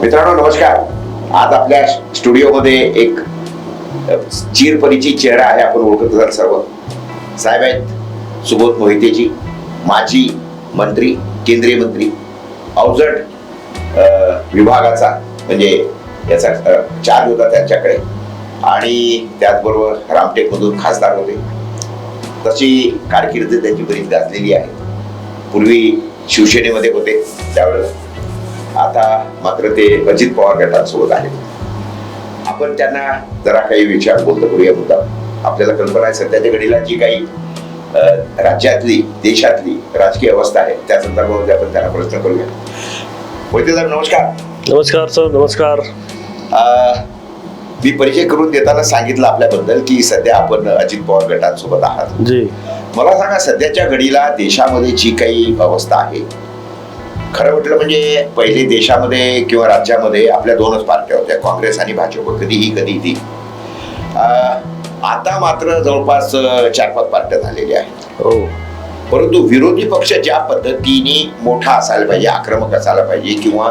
मित्रांनो नमस्कार. आज आपल्या स्टुडिओमध्ये एक चिरपरिचित चेहरा आहे आपण ओळखत असाल सर्व. साहेब आहेत सुबोध मोहितेजी माजी मंत्री केंद्रीय मंत्री. अवजड विभागाचा म्हणजे याचा चार्ज होता त्यांच्याकडे. आणि त्याचबरोबर रामटेकमधून खासदार होते. तशी कारकीर्द त्यांची बरीच गाजलेली आहे. पूर्वी शिवसेनेमध्ये होते त्यावेळेस आता मात्र ते अजित पवार गटांसोबत आहेत. आपण त्यांना जरा काही विचार बोलतो करूया मुद्दा. आपल्याला कल्पना आहे सध्याच्या घडीला जी काही राज्यातली देशातली राजकीय अवस्था आहे त्या संदर्भामध्ये आपण त्यांना प्रश्न करूया. साहेब नमस्कार. नमस्कार सर नमस्कार. मी परिचय करून देताना सांगितलं आपल्याबद्दल की सध्या आपण अजित पवार गटांसोबत आहात. मला सांगा सध्याच्या घडीला देशामध्ये जी काही अवस्था आहे खरं म्हटलं म्हणजे पहिले देशामध्ये किंवा राज्यामध्ये आपल्या दोनच पार्ट्या होत्या काँग्रेस आणि भाजप. कधीही कधी ती आता मात्र जवळपास चार पाच पार्ट्या झालेल्या आहेत. हो. परंतु विरोधी पक्ष ज्या पद्धतीने मोठा असायला पाहिजे आक्रमक असायला पाहिजे किंवा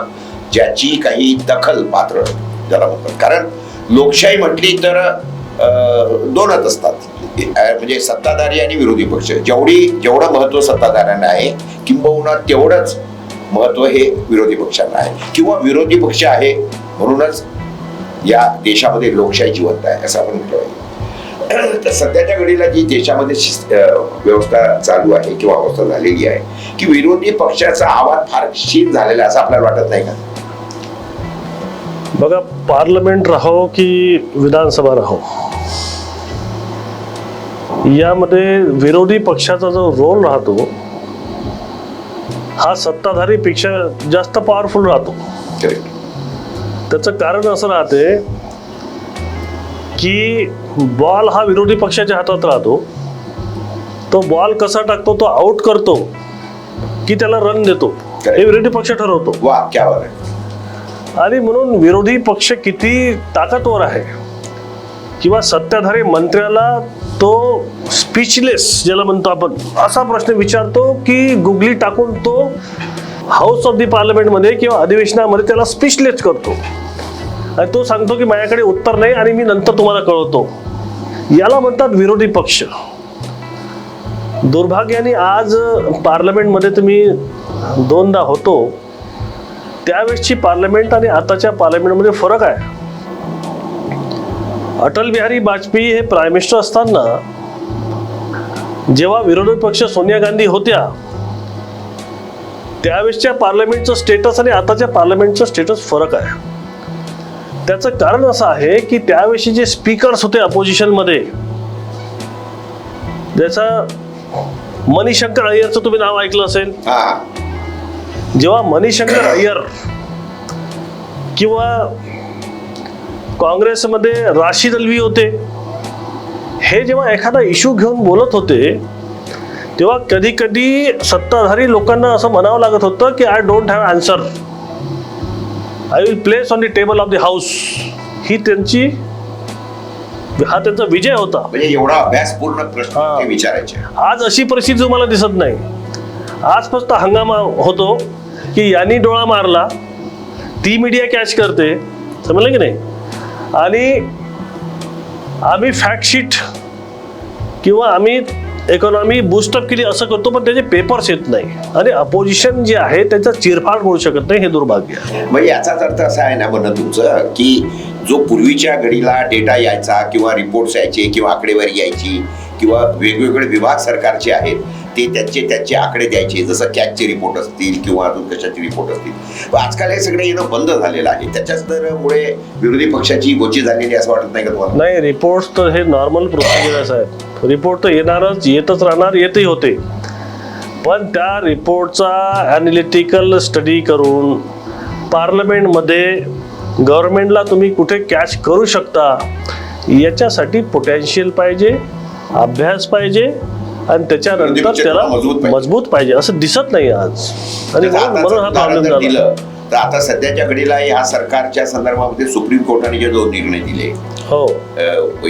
ज्याची काही दखल पात्र ज्याला म्हणतात कारण लोकशाही म्हटली तर दोनच असतात. म्हणजे सत्ताधारी आणि विरोधी पक्ष. जेवढी जेवढं महत्त्व सत्ताधाऱ्यांना आहे किंबहुना तेवढंच महत्त्व हे विरोधी पक्षांना आहे. किंवा विरोधी पक्ष आहे म्हणूनच या देशामध्ये लोकशाही जिवंत आहे असं आपण म्हटलं पाहिजे. तर सध्याच्या घडीला जी देशामध्ये व्यवस्था चालू आहे किंवा अवस्था झालेली आहे की विरोधी पक्षाचा आवाज फार क्षीण झालेला आहे असं आपल्याला वाटत नाही का? बघा पार्लमेंट राहो की विधानसभा राहो यामध्ये विरोधी पक्षाचा जो रोल राहतो हा सत्ताधारी पेक्षा जास्त पॉवरफुल राहतो. त्याचं कारण असं राहते की बॉल हा विरोधी पक्षाच्या हातात राहतो. तो बॉल कसा टाकतो तो आउट करतो की त्याला रन देतो. हे विरोधी पक्ष ठरवतो. वा क्या आणि म्हणून विरोधी पक्ष किती ताकदवर आहे किंवा सत्ताधारी मंत्र्याला तो स्पीचलेस ज्याला म्हणतो आपण असा प्रश्न विचारतो की गुगली टाकून तो हाऊस ऑफ दी पार्लमेंटमध्ये किंवा अधिवेशनामध्ये त्याला स्पीचलेस करतो. आणि तो सांगतो की माझ्याकडे उत्तर नाही आणि मी नंतर तुम्हाला कळवतो. याला म्हणतात विरोधी पक्ष. दुर्भाग्याने आज पार्लमेंटमध्ये तुम्ही दोनदा होतो. त्यावेळेसची पार्लमेंट आणि आताच्या पार्लमेंटमध्ये फरक आहे. अटल बिहारी वाजपेयी हे प्राईम मिनिस्टर असताना जेव्हा विरोधी पक्ष सोनिया गांधी होत्या त्यावेळेसच्या पार्लमेंटचं स्टेटस आणि आताच्या पार्लमेंटचं स्टेटस फरक आहे. त्याचं कारण असं आहे की त्यावेळेशी जे स्पीकर्स होते अपोजिशनमध्ये ज्याचा मणिशंकर अय्यरचं तुम्ही नाव ऐकलं असेल. जेव्हा मणिशंकर अय्यर किंवा काँग्रेसमध्ये राशीद अल्वी होते. हे जेव्हा एखादा इश्यू घेऊन बोलत होते तेव्हा कधी कधी सत्ताधारी लोकांना असं म्हणावं लागत होतं की I don't have answer I will place on the table of the house ही त्यांची हा त्यांचा विजय होता. म्हणजे एवढा अभ्यासपूर्ण प्रश्न हा. ते विचारायचे. आज अशी परिस्थिती तुम्हाला दिसत नाही. आज फक्त हंगामा होतो की यांनी डोळा मारला ती मीडिया कॅच करते. समजलं की नाही? आणि आम्ही फॅक्टशीट किंवा आम्ही इकॉनॉमी बुस्टअप केली असं करतो पण त्याचे पेपर्स येत नाही. आणि अपोजिशन जे आहे त्याचा चिरफाड होऊ शकत नाही हे दुर्भाग्य आहे. मग याचाच अर्थ असा आहे ना म्हणणं तुमचं की जो पूर्वीच्या घडीला डेटा यायचा किंवा रिपोर्ट्स यायचे किंवा आकडेवारी यायची किंवा वेगवेगळे विभाग सरकारचे आहेत ते त्यांचे त्यांचे आकडे द्यायचे जसं कॅचचे रिपोर्ट असतील किंवा अजून कशाचे रिपोर्ट असतील. आजकाल हे सगळे येणं बंद झालेलं आहे. त्याच्याच तर मुळे विरोधी पक्षाची गोची झालेली आहे असं वाटत नाही का तुम्हाला? नाही रिपोर्ट तर हे नॉर्मल प्रोसिजर आहे रिपोर्ट तर येणारच येतच राहणार येतही होते. पण त्या रिपोर्टचा ॲनालिटिकल स्टडी करून पार्लमेंटमध्ये गव्हर्नमेंटला तुम्ही कुठे कॅश करू शकता याच्यासाठी पोटॅन्शियल पाहिजे अभ्यास पाहिजे आणि त्याच्यानंतर विरोधी त्याला मजबूत पाहिजे. असं दिसत नाही आज. आणि म्हणून हा प्रॉब्लेम झाला. तर आता सध्याच्या घडीला या सरकारच्या संदर्भामध्ये सुप्रीम कोर्टाने जे दोन निर्णय दिले. हो.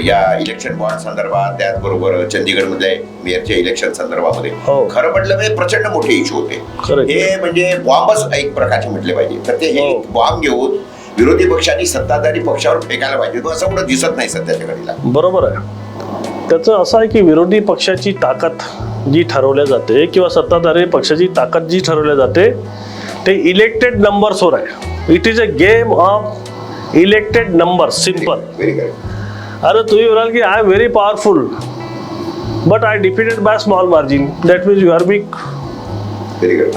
या इलेक्शन बॉन्ड संदर्भात त्याचबरोबर चंदीगडमध्ये मेयरच्या इलेक्शन संदर्भामध्ये. हो. खरं म्हटलं म्हणजे प्रचंड मोठे इश्यू होते. हे म्हणजे बॉम्बच एक प्रकारचे म्हटले पाहिजे. तर ते हे. हो. बॉम्ब घेऊन विरोधी पक्षांनी सत्ताधारी पक्षावर फेकायला पाहिजे तो असं कुठं दिसत नाही सध्याच्या घडीला. बरोबर आहे. त्याचं असं आहे की विरोधी पक्षाची ताकद जी ठरवल्या जाते किंवा सत्ताधारी पक्षाची ताकद जी ठरवल्या जाते ते इलेक्टेड नंबर्सवर आहे. It is a game of elected number simple अरे तुम्ही म्हणाल की I am very powerful but I defeated by small margin that means you are big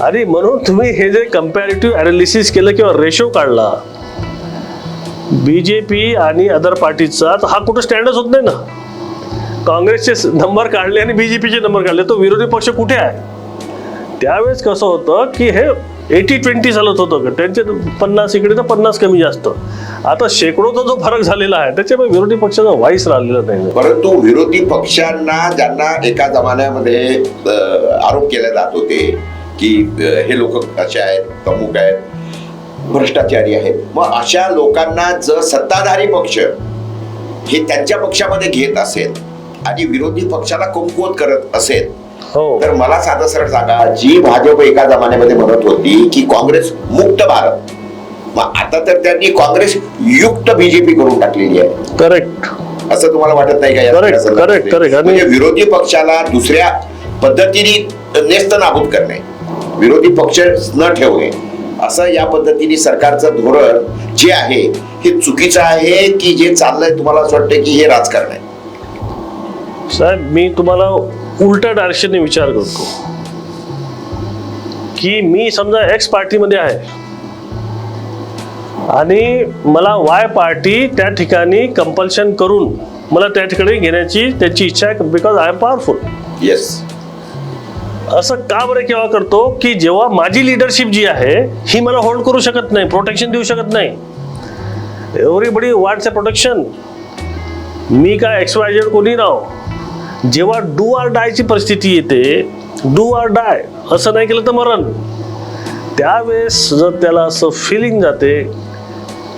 आणि म्हणून तुम्ही हे जे कम्पॅरेटिव्ह अनालिसिस केलं किंवा रेशो काढला बी जे पी आणि अदर पार्टीचा तर हा कुठं स्टँडच होत नाही ना. काँग्रेसचे नंबर काढले आणि बी जे पीचे नंबर काढले. तो विरोधी पक्ष कुठे आहे? त्यावेळेस कसं होतं की हे एटी ट्वेंटी चालत होतं त्यांचे पन्नास इकडे तर पन्नास कमी जास्त. आता शेकडोचा जो फरक झालेला आहे त्याच्यामुळे विरोधी पक्षाचा व्हाईस राहिलेला नाही परंतु विरोधी पक्षांना ज्यांना एका जमान्यामध्ये आरोप केले जात होते की हे लोक कसे आहेत प्रमुख आहेत भ्रष्टाचारी आहेत मग अशा लोकांना जर सत्ताधारी पक्ष हे त्यांच्या पक्षामध्ये घेत असेल आणि विरोधी पक्षाला कमकुवत करत असेल हो. तर मला साधं सरळ सांगा जी भाजप एका जमान्यामध्ये म्हणत होती की काँग्रेस मुक्त भारत मग आता तर त्यांनी काँग्रेस युक्त बीजेपी करून टाकलेली आहे. करेक्ट असं तुम्हाला वाटत नाही का correct, correct. आणि- म्हणजे विरोधी पक्षाला दुसऱ्या पद्धतीने नेस्त नाबूद करणे विरोधी पक्ष न ठेवणे असं या पद्धतीने सरकारचं धोरण जे आहे हे चुकीचं आहे की जे चाललंय तुम्हाला असं वाटतं की हे राजकारण आहे? साहेब मी तुम्हाला उलट्या डायरेक्शनने विचार करतो. की मी समजा एक्स पार्टीमध्ये आहे आणि मला वाय पार्टी त्या ठिकाणी कंपल्शन करून मला त्या ठिकाणी घेण्याची त्याची इच्छा आहे because I am powerful yes असं का बरं केव्हा करतो की जेव्हा माझी लिडरशिप जी आहे ही मला होल्ड करू शकत नाही प्रोटेक्शन देऊ शकत नाही. एव्हरीबडी वाट्स अ प्रोटेक्शन मी काय एक्स वाय झेड कोणी राव? जेव्हा डू आर डायची परिस्थिती येते डू आर डाय असं नाही केलं तर मरण. त्यावेळेस जर त्याला असं फिलिंग जाते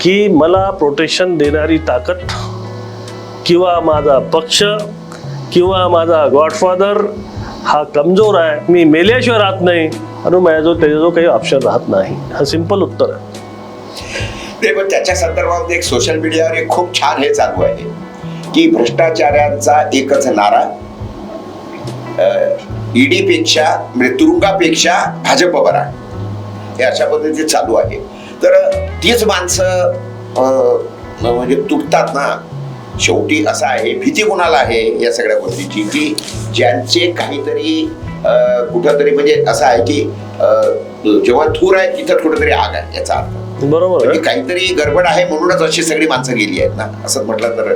की मला प्रोटेक्शन देणारी ताकद किंवा माझा पक्ष किंवा माझा गॉडफादर हा कमजोर आहे मी मेल्याशिवाय राहत नाही आणि माझ्याजवळ त्याच्याजवळ काही ऑप्शन राहत नाही. हा सिंपल उत्तर आहे. ते पण त्याच्या संदर्भामध्ये एक सोशल मीडियावर एक खूप छान हे चालू आहे. की भ्रष्टाचारांचा एकच नारा ईडी पेक्षा म्हणजे तुरुंगापेक्षा भाजप बरा. हे अशा पद्धतीने चालू आहे. तर तीच माणसं म्हणजे तुटतात ना. शेवटी असं आहे भीती कोणाला आहे या सगळ्या गोष्टीची की ज्यांचे काहीतरी कुठंतरी म्हणजे असं आहे की जेव्हा थूर आहे तिथं कुठंतरी आग आहे याचा अर्थ. बरोबर म्हणजे काहीतरी गडबड आहे म्हणूनच अशी सगळी माणसं गेली आहेत ना असं म्हटलं तर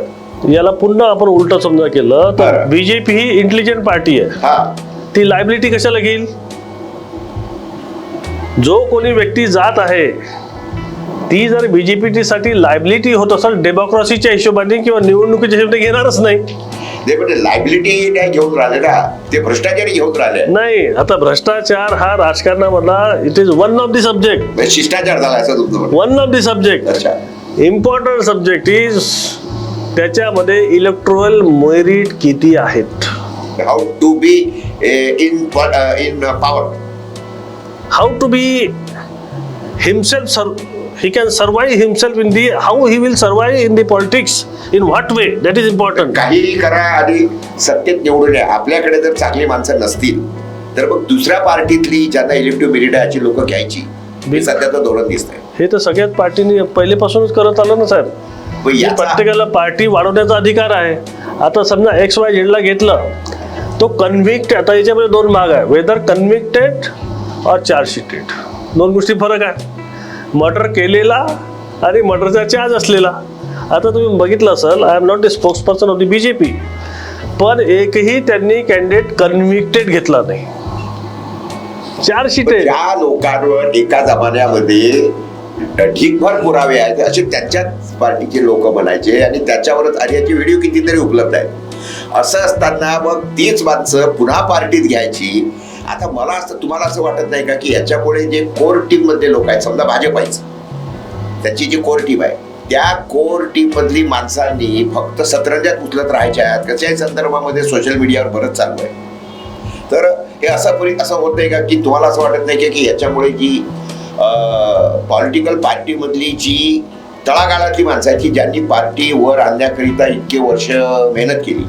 याला पुन्हा आपण उलट समजा केलं तर बरं. बीजेपी ही इंटेलिजंट पार्टी आहे. हा. ती लायबिलिटी कशाला घेईल? जो कोणी व्यक्ती जात आहे ती जर बीजेपी साठी लायबिलिटी होत असेल डेमोक्रेसीच्या हिशोबाने किंवा निवडणुकीच्या हिशोबाने घेणारच नाही. ते म्हणजे लायबिलिटी नाही घेऊन राहिले ना. ते भ्रष्टाचारी घेऊन राहिले. नाही आता भ्रष्टाचार हा राजकारणामधला it is one of the subject म्हणजे शिष्टाचार झाला असं तुमचं म्हणणं. वन ऑफ द सब्जेक्ट अच्छा. इम्पॉर्टंट सब्जेक्ट इज त्याच्यामध्ये इलेक्ट्रोल मेरिट किती आहेत? How to be in in power how to be himself sir he can survive himself in the how he will survive in the politics in what way that is important काहीही करा आणि सत्तेत निवडून या. आपल्याकडे जर चांगली माणसं नसतील तर मग दुसऱ्या पार्टीतली ज्यांना इलेक्टिव्ह अशी लोक घ्यायची. हे सध्याचं धोरण दिसतंय. हे तर सगळ्यात पार्टीने पहिलेपासूनच करत आलं ना साहेब. प्रत्येकाला पार्टी वाढवण्याचा अधिकार आहे. आता समजा एक्स वाय झेडला घेतलं तो कन्व्हिक्ट आता याच्यामध्ये दोन भाग आहे. वेदर कन्व्हिक्टेड और चार्जशीटेड दोन गोष्टी फरक आहे. मर्डर केलेला आणि मर्डरचा चार्ज असलेला. आता तुम्ही बघितलं असेल I am not the spokesperson of the B J P पण एकही त्यांनी कॅन्डिडेट कन्व्हिक्टेड घेतला नाही. चार्जशीटेड लोकांवर एका जमान्यामध्ये ढीकभर पुरावे आहेत. असे त्यांच्याच पार्टीचे लोक म्हणायचे आणि त्याच्यावरच आणि याचे व्हिडिओ कितीतरी उपलब्ध आहेत. असं असताना मग तीच माणसं पुन्हा पार्टीत घ्यायची. आता मला असं तुम्हाला असं वाटत नाही का की याच्यापुढे जे कोर टीम मधले लोक आहेत समजा भाजप आहे त्याची जी कोर टीम आहे त्या कोर टीम मधली माणसांनी फक्त सतरंजात उचलत राहायच्या आहेत. कशाही संदर्भामध्ये सोशल मीडियावर बरंच चालू आहे. तर हे असं परी असं होत नाही का की तुम्हाला असं वाटत नाही का की याच्यामुळे जी पॉलिटिकल पार्टीमधली जी तळागाळातली माणसं आहेत की ज्यांनी पार्टी वर आणण्याकरिता इतके वर्ष मेहनत केली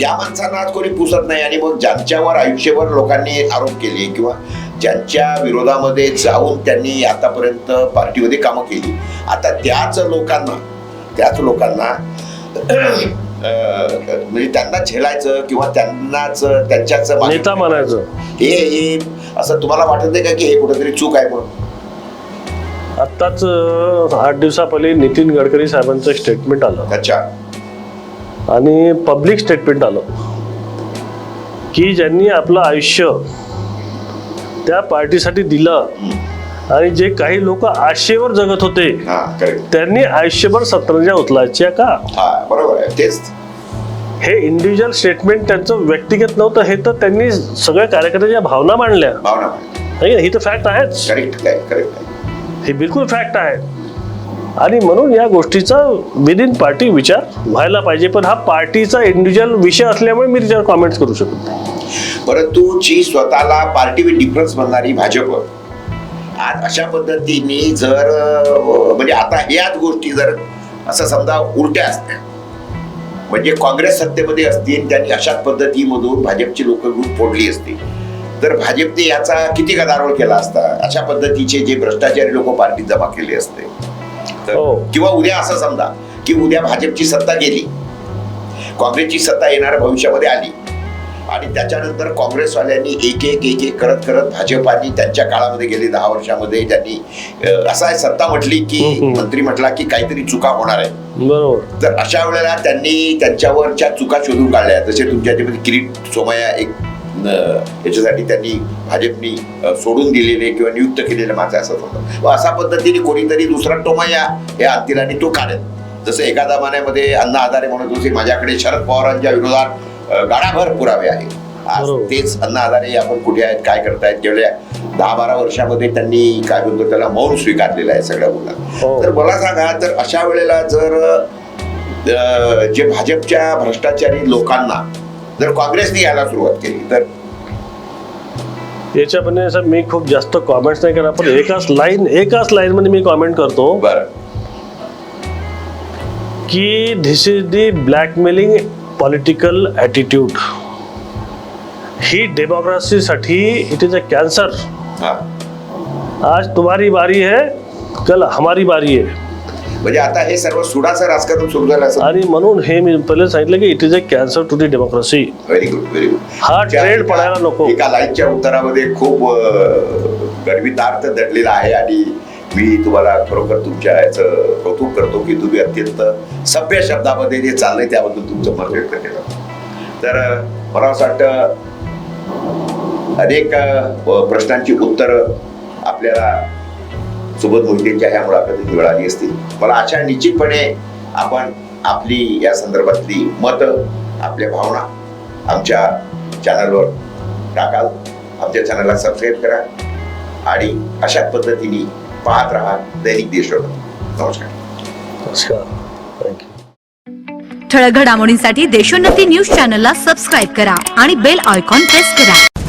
त्या माणसांना आज कोणी पुसत नाही. आणि मग ज्यांच्यावर आयुष्यभर लोकांनी आरोप केले किंवा ज्यांच्या विरोधामध्ये जाऊन त्यांनी आतापर्यंत पार्टीमध्ये कामं केली आता त्याच लोकांना त्याच लोकांना म्हणजे त्यांना झेलायचं किंवा त्यांनाच त्यांच्याच मागे- नेता म्हणायचं. हे हे असं तुम्हाला वाटत नाही का की हे कुठेतरी चूक आहे म्हणून? आत्ताच आठ दिवसापहिले नितीन गडकरी साहेबांचं स्टेटमेंट आलं. अच्छा. आणि पब्लिक स्टेटमेंट आलं. की ज्यांनी आपलं आयुष्य त्या पार्टीसाठी दिलं आणि जे काही लोक आशेवर जगत होते हा त्यांनी आयुष्यभर सतरंजा उचलायच्या का? हा बरोबर आहे. तेच. हे इंडिव्हिज्युअल स्टेटमेंट त्यांचं व्यक्तिगत नव्हतं हे तर त्यांनी सगळ्या कार्यकर्त्याच्या भावना मांडल्या. है तर फॅक्ट आहेच. करेक्ट करेक्ट हे बिलकुल फॅक्ट आहे. आणि म्हणून या गोष्टीचा विद इन पार्टी विचार व्हायला पाहिजे. पण हा पार्टीचा इंडिव्हिज्युअल विषय असल्यामुळे मी त्याच्यावर कॉमेंट्स करू शकत नाही. परंतु जी स्वतःला पार्टी विथ डिफरन्स म्हणणारी भाजप आज अशा पद्धतीने जर म्हणजे आता ह्याच गोष्टी जर असं समजा उलट्या असत्या म्हणजे काँग्रेस सत्तेमध्ये असतील त्यांनी अशाच पद्धतीमधून भाजपची लोक ग्रुप फोडली असतील. तर भाजपने याचा किती गदारोळ केला असता अशा पद्धतीचे जे भ्रष्टाचारी लोक पार्टीत जमा केले असते तर- हो. किंवा उद्या असं समजा की उद्या भाजपची सत्ता गेली काँग्रेसची सत्ता येणार भविष्यामध्ये आली आणि त्याच्यानंतर काँग्रेसवाल्यांनी एक एक एक एक करत करत भाजपाने त्यांच्या काळामध्ये गेले दहा वर्षामध्ये त्यांनी असा आहे, सत्ता म्हटली की. मंत्री म्हटला की काहीतरी चुका होणार आहे बरोबर तर अशा वेळेला त्यांनी त्यांच्यावरच्या चुका शोधून काढल्या जसे तुमच्या किरीट सोमया एक याच्यासाठी त्यांनी भाजपनी सोडून दिलेले किंवा नियुक्त केलेले माझं असं होतं व अशा पद्धतीने कोणीतरी दुसरा टोमया हे आणतील आणि तो काढेल जसं एका जमान्यामध्ये अण्णा हजारे म्हणत होते माझ्याकडे शरद पवारांच्या विरोधात गाडाभर पुरावे आहे आज. तेच अण्णा हजारे आपण कुठे आहेत काय करतायत गेल्या दहा बारा वर्षामध्ये त्यांनी काय म्हणतो त्याला मौन स्वीकारलेलं आहे सगळ्या गोष्टी हो. तर मला सांगा तर अशा वेळेला जर जे भाजपच्या भ्रष्टाचारी लोकांना जर काँग्रेसने यायला सुरुवात केली तर याच्यामध्ये असं मी खूप जास्त कॉमेंट्स नाही करणार पण एकाच लाईन एकाच लाईन मध्ये मी कॉमेंट करतो की this is the blackmailing political attitude ही डेमोक्रेसीसाठी इट इज़ अ कॅन्सर आज तुम्हारी बारी है कल हमारी बारी आहे म्हणजे आता हे सर्व सुडाचं राजकारण सुरू झालं असं. आणि म्हणून हे मी पहिले सांगितलं की it is a cancer to the democracy very good very good हा ट्रेंड पडायला नको. एका लाईनच्या उत्तरामध्ये खूप अं, गर्वितार्थ दडलेला आहे आणि मी तुम्हाला खरोखर तुमच्या याचं कौतुक करतो की तुम्ही अत्यंत सभ्य शब्दामध्ये जे चाललंय त्याबद्दल तुमचं मत व्यक्त केलं. तर मला असं वाटतं अनेक प्रश्नांची उत्तरं आपल्याला सुबोध मोहितेंच्या ह्या मुलाखतीत मिळाली असतील मला आशा निश्चितपणे आपण आपली या संदर्भातली मतं आपल्या भावना आमच्या चॅनलवर टाकाल. आमच्या चॅनलला सबस्क्राईब करा आणि अशाच पद्धतीने पाहत राहा दैनिक देशोधन नमस्कार. नमस्कार. थँक्यू ठळक घडामोडींसाठी देशोन्नती न्यूज चॅनलला सबस्क्राईब करा आणि बेल आयकॉन प्रेस करा.